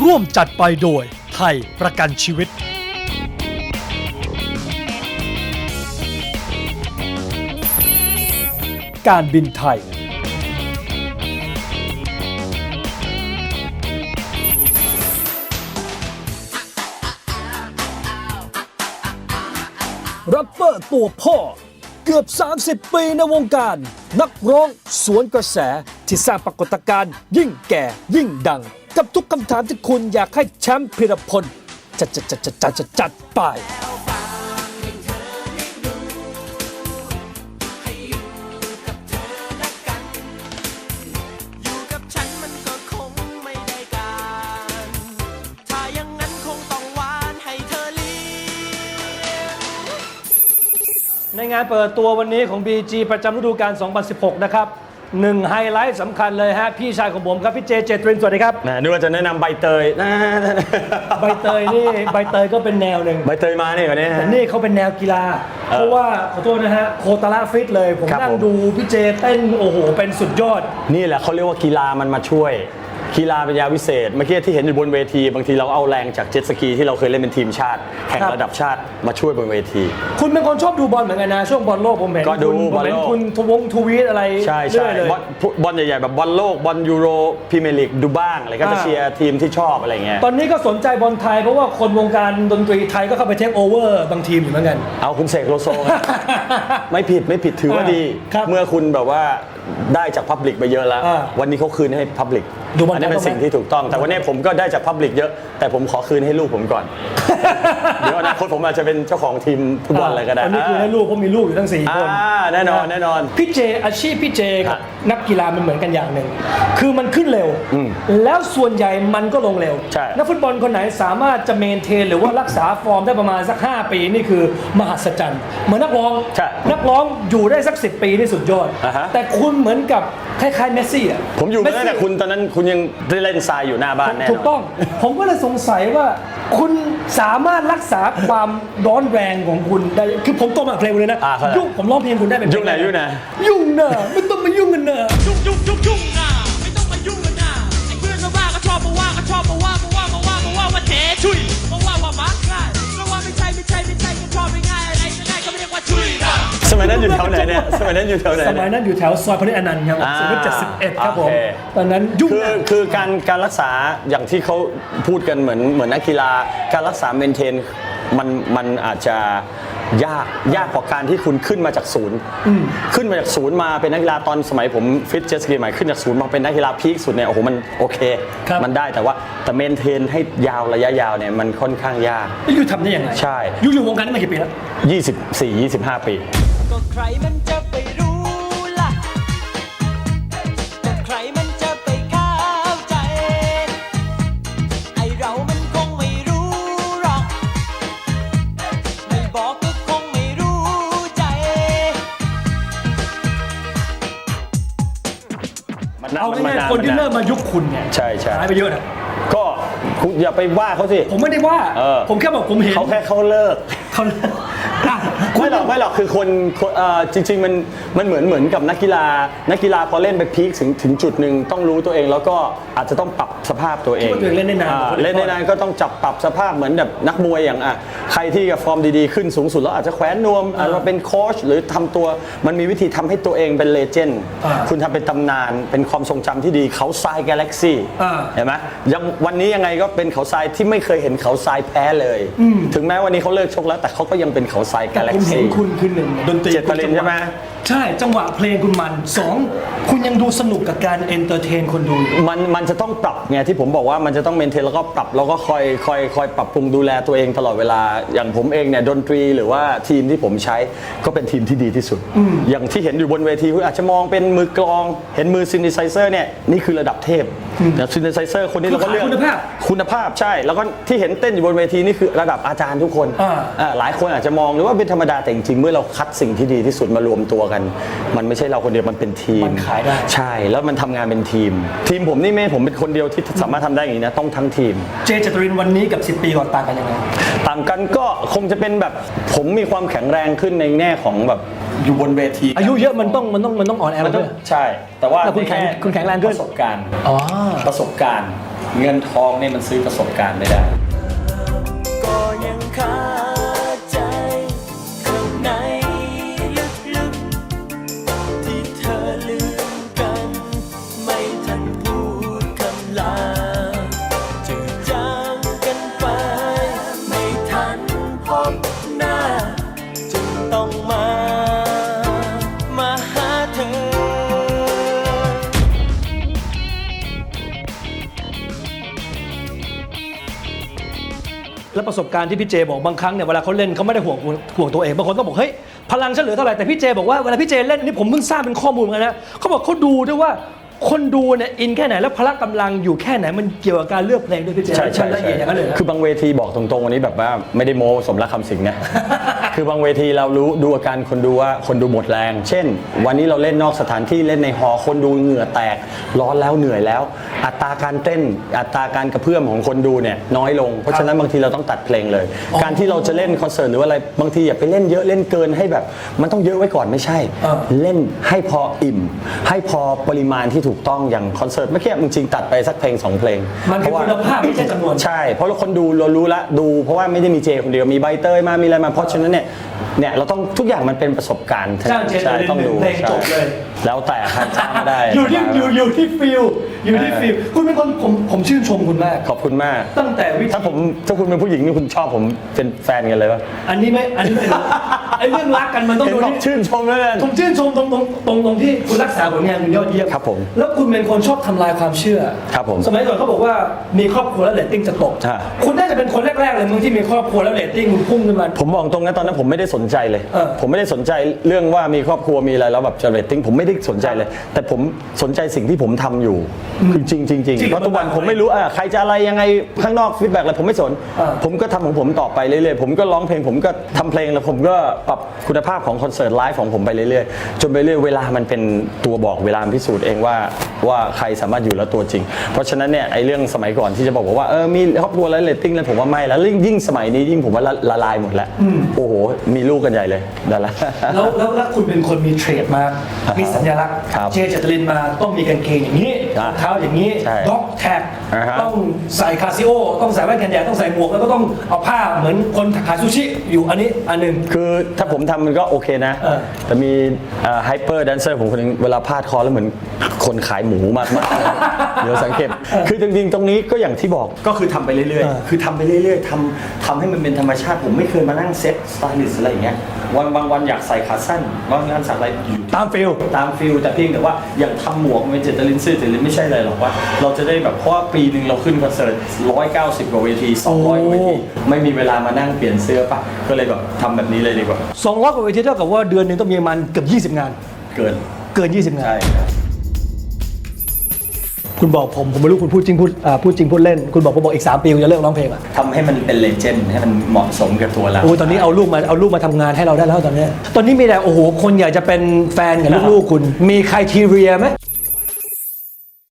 ร่วมจัดไปโดยไทยประกันชีวิต การบินไทยแรปเปอร์ตัวพ่อ เกือบ 30 ปีในวงการ นักร้องสวนกระแส ที่สร้างปรากฏการณ์ยิ่งแก่ยิ่งดัง กับทุกคำถามที่คุณอยากให้แชมป์พิรพลจัดจัดจัดจัดจัดจัดจัดไปอยู่กับฉันมันก็คงไม่ได้การถ้าอย่างนั้นคงต้องหวานให้เธอเลี้ยงในงานเปิดตัววันนี้ของ BG ประจำฤดูกาล 2016 นะครับ หนึ่งไฮไลท์สำคัญเลยฮะ พี่ชายของผมครับ พี่เจเจตรินสวัสดีครับแหมนึกว่าจะแนะนำใบเตยนะใบเตยนี่ใบเตยก็เป็นแนวหนึ่งใบเตยมาเนี่ยวันนี้แต่ฮะนี่เขาเป็นแนวกีฬา เออเพราะว่า ขอโทษนะฮะ โคตาระฟิตเลย ผมครับนั่งผม ดูพี่เจเต้น โอ้โห เป็นสุดยอด นี่แหละเขาเรียกว่ากีฬามันมาช่วย กีฬาเป็นยาวิเศษ เมื่อกี้ที่เห็นอยู่บนเวที บางทีเราเอาแรงจากเจ็ตสกีที่เราเคยเล่นเป็นทีมชาติ แข่งครับ ระดับชาติมาช่วยบนเวที คุณเป็นคนชอบดูบอลเหมือนกันนะช่วงบอลโลกผมเห็นก็ดูคุณผมเห็นบอลโลก คุณทวงทวีตอะไรใช่เรื่ใช่อยเลย บอลบอลใหญ่ๆแบบบอลโลกบอลยูโรพรีเมียร์ลีกดูบ้างอะไรก็จะอ่าเชียร์ทีมที่ชอบอะไรเงี้ยตอนนี้ก็สนใจบอลไทยเพราะว่าคนวงการดนตรีไทยก็เข้าไปเทคโอเวอร์บางทีมอยู่เหมือนกัน เอาคุณเสกโลโซ ไม่ผิดไม่ผิดถือว่าดี ครับ เมื่อคุณแบบว่า ได้จากพับลิกไปเยอะแล้ว อ่าวันนี้เขาคืนให้พับลิกดูบอลอันนี้เป็นไทยสิ่งที่ถูกต้อง แต่วันนี้ผมก็ได้จากพับลิกเยอะ แต่ผมขอคืนให้ลูกผมก่อน เดี๋ยวอนาคตผมอาจจะเป็นเจ้าของทีมฟุตบอลอะไรก็ได้ตอนนี้คือให้ลูกเพราะมีลูกอยู่ทั้งสี่อ่าคนแน่นอนแน่นอนพี่เจอาชีพพี่เจครักับบนักกีฬามันเหมือนกันอย่างหนึ่งคือมันขึ้นเร็วอืมแล้วส่วนใหญ่มันก็ลงเร็วใช่นักฟุตบอลคนไหนสามารถจะเมนเทนหรือว่ารักษาฟอร์มได้ประมาณสัก 5 ปีนี่คือมหัศจรรย์ เหมือนนักร้องใช่นักร้องอยู่ได้สัก 10 ปีนี่สุดยอดอ่าฮะแต่คุณเหมือนกับคล้ายๆเมสซี่อะผมอยู่มาตั้งแต่เซี่คุณตอนนั้นคุณยังได้เล่นทรายอยู่หน้าบ้านแน่นอนถูกต้อง ผมก็เลยสงสัยว่าคุณ สามารถรักษาความร้อนแรงของคุณได้คือผมโตมากับเพลงคุณเลยนะอ่าเข้าใจ ยุ่งผมร้องเพลงคุณได้เป็นเพลยุ่งไหนยุ่งไหน ยุ่งเนอะไม่ต้องมายุ่งกันเนอะ ยุ่งยุ่งยุ่งยุ่งนะไม่ต้องมายุ่งกันนะไอ้เพื่อนมาว่าก็ชอบมาว่าก็ชอบมาว่ามาว่ามาว่ามาว่าว่าเจ๊ชุยมาว่าว่ามักง่ายมาว่าไม่ใช่ไม่ใช่ไม่ใช่ก็ช นั้นอยู่แถวไหนเนี่ยสมัยนั้นอยู่แถวไหนสมัยเนี่ยนั้นอยู่แถวซอยพระนิอนันต์ครับอ่าสุขุมวิท71 ครับผมโอเคตอนนั้นยุ่งคือนะคือการการรักษาอย่างที่เขาพูดกันเหมือนเหมือนนักกีฬาการรักษาเมนเทนมันมันอาจจะยากยากกว่าการที่คุณขึ้นมาจากศูนย์ขึ้นมาจากศูนย์มาเป็นนักกีฬาตอนสมัยผมฟิตเจสกีใหม่ขึ้นจากศูนย์มาเป็นนักกีฬาพีคสุดเนี่ยโอ้โหมันโอเคครับมันได้แต่ว่าแต่เมนเทนให้ยาวระยะยาวเนี่ยมันค่อนข้างยากแล้วยูทำได้ยังไงใช่ยูอยู่วงการนี้มากี่ปีแล้ว24 25ปีก็ใค รมันจะไปรู้ล่ะก็ใครมันจะไปเข้าใจ ไอเรามันคงไม่รู้หรอก ไม่บอกก็คงไม่รู้ใจ มันนานเอามันง่ายนานๆคนที่มัาเริ่มมายุคคุณเนี่ยใช่ใช่หายไปเยอะนะก็คุณอย่าไปว่าเขาสิ ผมไม่ได้ว่า เออ ผมแค่บอกผมเห็นเขาแค่เขาเลิก เขาอะ ไม่หรอกไม่หรอกคือคนคนเอ่อจริง ๆ มันมันเหมือนเหมือนกับนักกีฬา นักกีฬาพอเล่นไปพีคถึงถึงจุดหนึ่งต้องรู้ตัวเอง แล้วก็อาจจะต้องปรับสภาพตัวเองคิดว่าตัวเองเล่นได้นานอ่กว่าคนอื่นเล่นได้นานก็ต้องจับปรับสภาพเหมือนแบบนักมวยอย่างอะใครที่กับฟอร์มดีๆขึ้นสูงสุดแล้วอาจจะแขวนนวมอาจจะเป็นโค้ชหรือทำตัวมันมีวิธีทำให้ตัวเองเป็นเลเจนด์อ่าคุณทำเป็นตำนานเป็นความทรงจำที่ดีเขาทรายกาแล็กซี่อ่า เห็นไหมยังวันนี้ยังไงก็เป็นเขาทรายที่ไม่เคยเห็นเขาทรายแพ้เลย ถึงแม้วันนี้เขาเลิกชกแล้วแต่เขาก็ยังเป็นเขาทรายแต่กาแล็ผกมเห็นซี่คุณคือหนึ่งดนตรีเจ็ดประเด็นใช่ไหมใช่จังหวะเพลงคุณมันสองคุณยังดูสนุกกับการเอนเตอร์เทนคนดูอยู่ มันมันจะต้องปรับไงที่ผมบอกว่ามันจะต้องเมนเทนแล้วก็ปรับแล้วก็คอยคอยคอยปรับปรุงดูแลตัวเองตลอดเวลาอย่างผมเองเนี่ยดนตรีหรือว่าทีมที่ผมใช้ก็เป็นทีมที่ดีที่สุด อย่างที่เห็นอยู่บนเวทีคุณอาจจะมองเป็นมือกลอง เห็นมือซินดิไซเซอร์เนี่ยนี่คือระดับเทพแต่ซินดิไซเซอร์คนนี้เราก็เลือกคือขายคุณภาพคุณภาพใช่ แล้วก็ที่เห็นเต้นอยู่บนเวทีนี่คือระดับอาจารย์ทุกคนอ่าอ่าหลายคนอาจจะมองหรือว่าเป็นธรรมดาแต่จริงๆเมื่อเราคัดสิ่งที่ดีที่สุดมารวมตัวกัน มันไม่ใช่เราคนเดียวมันเป็นทีมมันขายได้ ใช่แล้วมันทำงานเป็นทีม ทีมผมนี่ไม่ผมเป็นคนเดียวที่สามารถทำได้อย่างนี้นะต้องทั้งทีม เจเจตรินวันนี้กับ 10 ปีก่อนต่างกันยังไง ต่างกันก็คงจะเป็นแบบผมมีความแข็งแรงขึ้นในแง่ของแบบอยู่บนเวทีอายุเยอะมันต้องมันต้องมันต้องอ่อนแอมันด้ต้อวงย ใช่ แต่ว่าแต่คุณแข็งในง่คุณแข็งแรงขึ้น ประสบการณ์ อ๋อ ประสบการณ์ เงินทองเนี่ยมันซื้อประสบการณ์ไม่ได้ ก็ยังคา และประสบการณ์ที่พี่เจบอกบางครั้งเนี่ยเวลาเขาเล่นเขาไม่ได้ห่วงห่วงตัวเองบางคนต้องบอกเฮ้ยพลังฉันเหลือเท่าไหร่แต่พี่เจบอกว่าเวลาพี่เจเล่นอันนี่ผมเพิ่งทราบเป็นข้อมูลเหมือนกันนะเขาบอกเขาดูด้วยว่า คนดูเนี่ยอินแค่ไหนแล้วพละกำลังอยู่แค่ไหนมันเกี่ยวกับการเลือกเพลงด้วยพี่เจใช่ใช่มันละเอียดอย่างนั้นเลยนะคือบางเวทีบอกตรงๆวันนี้แบบว่าไม่ได้โมสมรักคำสิงห์นะคือบางเวทีเรารู้ดูอาการคนดูว่าคนดูหมดแรง เช่น วันนี้เราเล่นนอกสถานที่เล่นในฮอลล์คนดูเหงื่อแตก ร้อนแล้วเหนื่อยแล้ว อัตราการเต้น อัตราการกระเพื่อมของคนดูเนี่ยน้อยลง เพราะฉะนั้นบางทีเราต้องตัดเพลงเลย การที่เราจะเล่นคอนเสิร์ตหรือว่าอะไรบางทีอย่าไปเล่นเยอะเล่นเกินให้แบบ มันต้องเยอะไว้ก่อนไม่ใช่เออเล่นให้พออิ่ม ให้พอปริมาณที่ถูกต้องอย่างคอนเสิร์ตเมื่อกี้จริงๆตัดไปสักเพลงสองเพลงมันคือคุณภาพไม่ใช่จำนวน ใช่ เพราะเราคนดูเรารู้ละดู เพราะว่าไม่ได้มีเจคนเดียวมีใบเตยมามีอะไรมาเพราะฉะนั้นเนี่ยเนี่ยเราต้องทุกอย่างมันเป็นประสบการณ์จ้างเจใช่เจต้องดูเพลงจบเลยใช่แล้วแต่ครับจ้างไม่ได้อยู่ที่อยู่อยู่ที่ฟิลอยู่ที่ฟิลคุณเป็นคนผมผมชื่นชมคุณมาก ขอบคุณมาก ตั้งแต่วิธีถ้าผมถ้าคุณเป็นผู้หญิงนี่คุณชอบผมเป็นแฟนกันเลยปะอันนี้ไม่อันนี้ไม่รู้ ไอ้เรื่องรักกันมันต้องเห็นดูบอกที่ชื่นชมแล้วกันผมชื่นชมตรงตรงตรงตรงที่คุณรักษาผลงานคุณยอดเยี่ยมครับผมแล้วคุณเป็นคนชอบทำลายความเชื่อครับผมสมัยก่อนเขาบอกว่ามีครอบครัวแล้วเรตติ้งจะตกใช่คุณน่าจะเป็นคนแรกๆเลยมึงที่มีครอบครัวแล้วเรตติ้งมึงพุ่งขึ้นมา ผมบอกตรงนะตอนนั้นผมไม่ได้สนใจเลย เออ ผมไม่ได้สนใจเรื่องว่ามีครอบครัวมีอะไรแล้วแบบจะเรตติ้งผมไม่ได้สนใจเลย แต่ผมสนใจสิ่งที่ผมทำอยู่คือจริงๆจริงจริงๆเพราะทุกวันผมไม่รู้อะใครจะอะไรยังไงข้างนอกฟีดแบ็กอะไรผมไม่สน เออ ผมก็ทำของผมต่อไปเรื่อยๆผมก็ร้องเพลงผมก็ทำเพลงแล้วผมก็ปรับคุณภาพของคอนเสิร์ตไลฟ์ของผมไปเรื่อยๆ จนไปเรื่อยเวลามันเป็นตัวบอกเวลาพิสูจน์เองว่าว่าใครสามารถอยู่แล้วตัวจริง เพราะฉะนั้นเนี่ยไอ้เรื่องสมัยก่อนที่จะบอกว่าเออมีครอบครัวแล้วเรตติ้งแล้วผมว่าไม่แล้วยิ่งยิ่งสมัยนี้ยิ่งผมว่าละละลายหมดแล้วโอ้โหมีลูกกันใหญ่เลยนั่นแหละแล้วแล้วแล้วคุณเป็นคนมีเทรดมาร์กมีสัญลักษณ์ครับเจเจตลินมาต้องมีกางเกงอย่างนี้อ่ารองเท้าอย่างนี้ใช่ด็อกแท็กอ่าฮะต้องใส่คาซิโอต้องใส่แว่นกันแดดต้องใส่หมวกแล้วก็ต้องเอาผ้าเหมือนคนขายซูชิอยู่อันนี้อันหนึ่งคือถ้าผมทำมันก็โอเคนะเออแต่มีไฮเปอร์แดนเซอร์ผมคนหนึงเวลาพาดคอแล้วเหมือนคนขายหมูมากมากๆเดี๋ยวสังเกตคือจริงๆตรงนี้ก็อย่างที่บอก ก็คือทำไปเรื่อยเออ ๆ คือทำไปเรื่อยๆทำทำให้มันเป็นธรรมชาติ ผมไม่เคยมานั่งเซ็ตสไตลิสต์อะไรอย่างเงี้ย วันบางวันอยากใส่ขาสั้นบางวันใส่อะไรอยู่ ตามฟิล ตามฟิลแต่เพียงแต่ว่าอย่างทำหมวกเป็นเจตลินซื่อเจตลินไม่ใช่อะไรหรอกว่า เราจะได้แบบเพราะว่าปีหนึ่งเราขึ้นคอนเสิร์ต190กว่าเวที200กว่าเวที ไม่มีเวลามานั่งเปลี่ยนเสื้อปะก็เลยแบบทำแบบนี้เลยดีกว่า 200กว่าเวทีเท่ากับว่าเดือนหนึ่งต้องมีประมันเกือบ20 งาน เกินเกิน 20 งาน ใช่ครับ คุณบอกผมผมไม่รู้คุณพูดจริงพูดอ่าพูดจริงพูดเล่น คุณบอกผมบอกอีก 3 ปีคุณจะเลิกร้องเพลงอะทำให้มันเป็นเลเจนด์ให้มันเหมาะสมกับตัวเรา โอ้ยตอนนี้เอาลูกมาเอาลูกมาทำงานให้เราได้แล้วตอนนี้ตอนนี้มีแต่โอ้โหคนอยากจะเป็นแฟนกับลูกๆคุณ มีใครทีเรียไหม